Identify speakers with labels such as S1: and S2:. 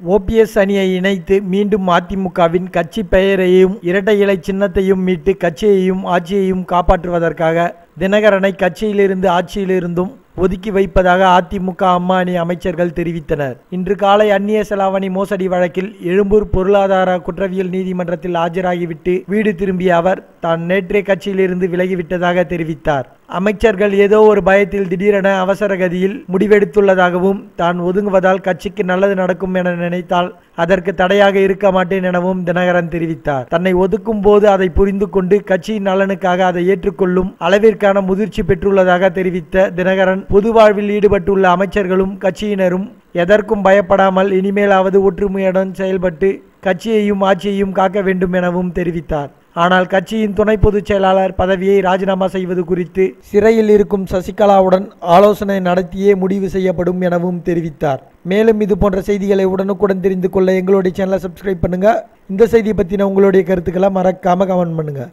S1: OPS அணியை இணைத்து மீண்டும் அதிமுகவின் கட்சி பெயரையும் இரட்டை இலை சின்னத்தையும் மீட்டு கட்சியையும் ஆட்சியையும் காப்பாற்றுவதற்காக தினகரனை கட்சியிலிருந்து ஆட்சியிலிருந்தும் ஒதுக்கி வைப்பதாக அதிமுக அம்மா அணி அமைச்சர்கள் தெரிவித்தனர். இன்று காலை அந்நிய செலாவணி மோசடி வழக்கில் எழும்பூர் பொருளாதார குற்றவியல் நீதிமன்றத்தில் ஆஜராகிவிட்டு வீடு திரும்பிய அவர் தான் நேற்றே கட்சியிலிருந்து விலகிவிட்டதாக தெரிவித்தார். அமைச்சர்கள் ஏதோ ஒரு பயத்தில் திடீரென அவசர கதியில் முடிவெடுத்துள்ளதாகவும் தான் ஒதுங்குவதால் கட்சிக்கு நல்லது நடக்கும் என நினைத்தால் அதற்கு தடையாக இருக்க மாட்டேன் எனவும் தினகரன் தெரிவித்தார். தன்னை ஒதுக்கும் போது அதை புரிந்து கொண்டு கட்சியின் நலனுக்காக அதை ஏற்றுக்கொள்ளும் அளவிற்கான முதிர்ச்சி பெற்றுள்ளதாக தெரிவித்த தினகரன் பொது வாழ்வில் ஈடுபட்டுள்ள அமைச்சர்களும் கட்சியினரும் எதற்கும் பயப்படாமல் இனிமேலாவது ஒற்றுமையுடன் செயல்பட்டு கட்சியையும் ஆட்சியையும் காக்க வேண்டும் எனவும் தெரிவித்தார். ஆனால் கட்சியின் துணை பொதுச் செயலாளர் பதவியை ராஜினாமா செய்வது குறித்து சிறையில் இருக்கும் சசிகலாவுடன் ஆலோசனை நடத்தியே முடிவு செய்யப்படும் எனவும் தெரிவித்தார். மேலும் இது போன்ற செய்திகளை உடனுக்குடன் தெரிந்து கொள்ள எங்களுடைய சேனலை சப்ஸ்கிரைப் பண்ணுங்க. இந்த செய்தியை பற்றின உங்களுடைய கருத்துக்களை மறக்காம கமெண்ட் பண்ணுங்க.